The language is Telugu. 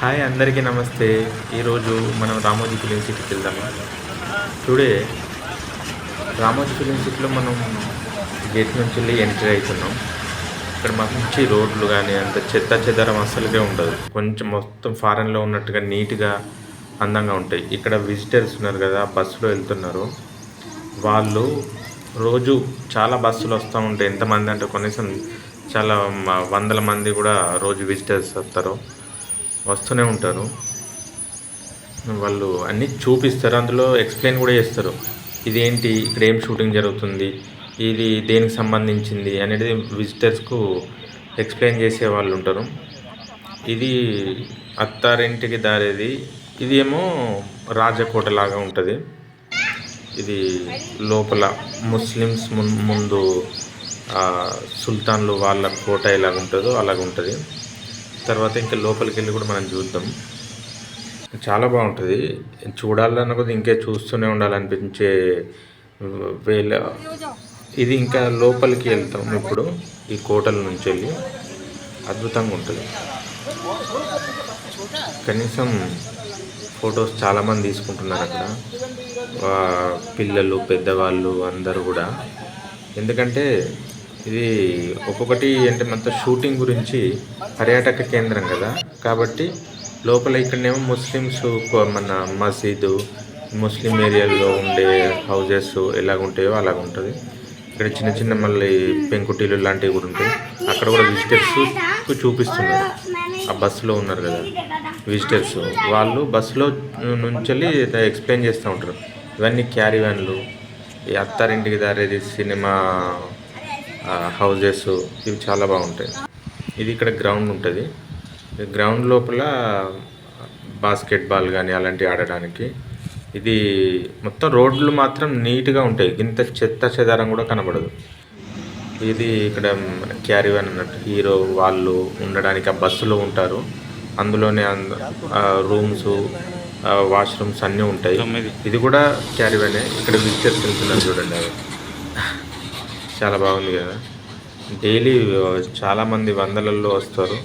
హాయ్ అందరికీ నమస్తే. ఈరోజు మనం రామోజీ ఫిలిం సిటీకి వెళ్దాము? టుడే రామోజీ ఫిలిం సిటీలో మనం గేట్ నుంచి వెళ్ళి ఎంట్రీ అవుతున్నాం. ఇక్కడ మంచి రోడ్లు కానీ అంత చెత్త చెదరం అస్సలుగా ఉండదు. కొంచెం మొత్తం ఫారెన్లో ఉన్నట్టుగా నీట్గా అందంగా ఉంటాయి. ఇక్కడ విజిటర్స్ ఉన్నారు కదా బస్సులో వెళ్తున్నారు. వాళ్ళు రోజు చాలా బస్సులు వస్తూ ఉంటాయి. ఎంతమంది అంటే కనీసం చాలా వందల మంది కూడా రోజు విజిటర్స్ వస్తారు. వస్తూనే ఉంటారు. వాళ్ళు అన్నీ చూపిస్తారు. అందులో ఎక్స్ప్లెయిన్ కూడా చేస్తారు. ఇదేంటి? ఇక్కడ ఏం షూటింగ్ జరుగుతుంది? ఇది దేనికి సంబంధించింది? అనేది విజిటర్స్కు ఎక్స్ప్లెయిన్ చేసే వాళ్ళు ఉంటారు. ఇది అత్తారింటికి దారేది. ఇది ఏమో రాజకోట లాగా ఉంటుంది. ఇది లోపల ముస్లిమ్స్ ముందు సుల్తాన్లు వాళ్ళ కోట ఎలాగ ఉంటుందో అలాగ ఉంటుంది తర్వాత ఇంకా లోపలికి వెళ్ళి కూడా మనం చూద్దాం. చాలా బాగుంటుంది. చూడాలన్న కొద్ది ఇంకే చూస్తూనే ఉండాలనిపించే వేళ. ఇది ఇంకా లోపలికి వెళ్తాం ఇప్పుడు ఈ కోటల నుంచి వెళ్ళి అద్భుతంగా ఉంటుంది. కనీసం ఫొటోస్ చాలామంది తీసుకుంటున్నారు అక్కడ. పిల్లలు పెద్దవాళ్ళు అందరూ కూడా. ఎందుకంటే ఇది ఒక్కొక్కటి అంటే మొత్తం షూటింగ్ గురించి పర్యాటక కేంద్రం కదా. కాబట్టి లోపల ఇక్కడనేమో ముస్లిమ్స్ మన మసీదు ముస్లిం ఏరియాలో ఉండే హౌజెస్ ఎలాగ ఉంటాయో అలాగ ఉంటుంది ఇక్కడ చిన్న చిన్న మళ్ళీ పెంకుటీలు లాంటివి కూడా ఉంటాయి. అక్కడ కూడా విజిటర్స్ చూపిస్తున్నారు. ఆ బస్సులో ఉన్నారు కదా విజిటర్స్ వాళ్ళు బస్సులో నుంచి వెళ్ళి ఎక్స్ప్లెయిన్ చేస్తూ ఉంటారు. ఇవన్నీ క్యారీ వ్యాన్లు ఈ అత్తారింటికి దారేది సినిమా హౌజెస్ ఇవి చాలా బాగుంటాయి. ఇది ఇక్కడ గ్రౌండ్ ఉంటుంది. గ్రౌండ్ లోపల బాస్కెట్ బాల్ కానీ అలాంటివి ఆడడానికి. ఇది మొత్తం రోడ్లు మాత్రం నీట్గా ఉంటాయి. ఇంత చెత్త చెదారం కూడా కనబడదు. ఇది ఇక్కడ క్యారీ వ్యాన్ అన్నట్టు హీరో వాళ్ళు ఉండడానికి ఆ బస్సులో ఉంటారు. అందులోనే రూమ్స్ వాష్రూమ్స్ అన్నీ ఉంటాయి. ఇది కూడా క్యారీ వ్యానే ఇక్కడ విజిటర్స్ వెళ్తున్నారు చూడండి. అవి చాలా బాగుంది కదా. డైలీ చాలామంది వందలల్లో వస్తారు.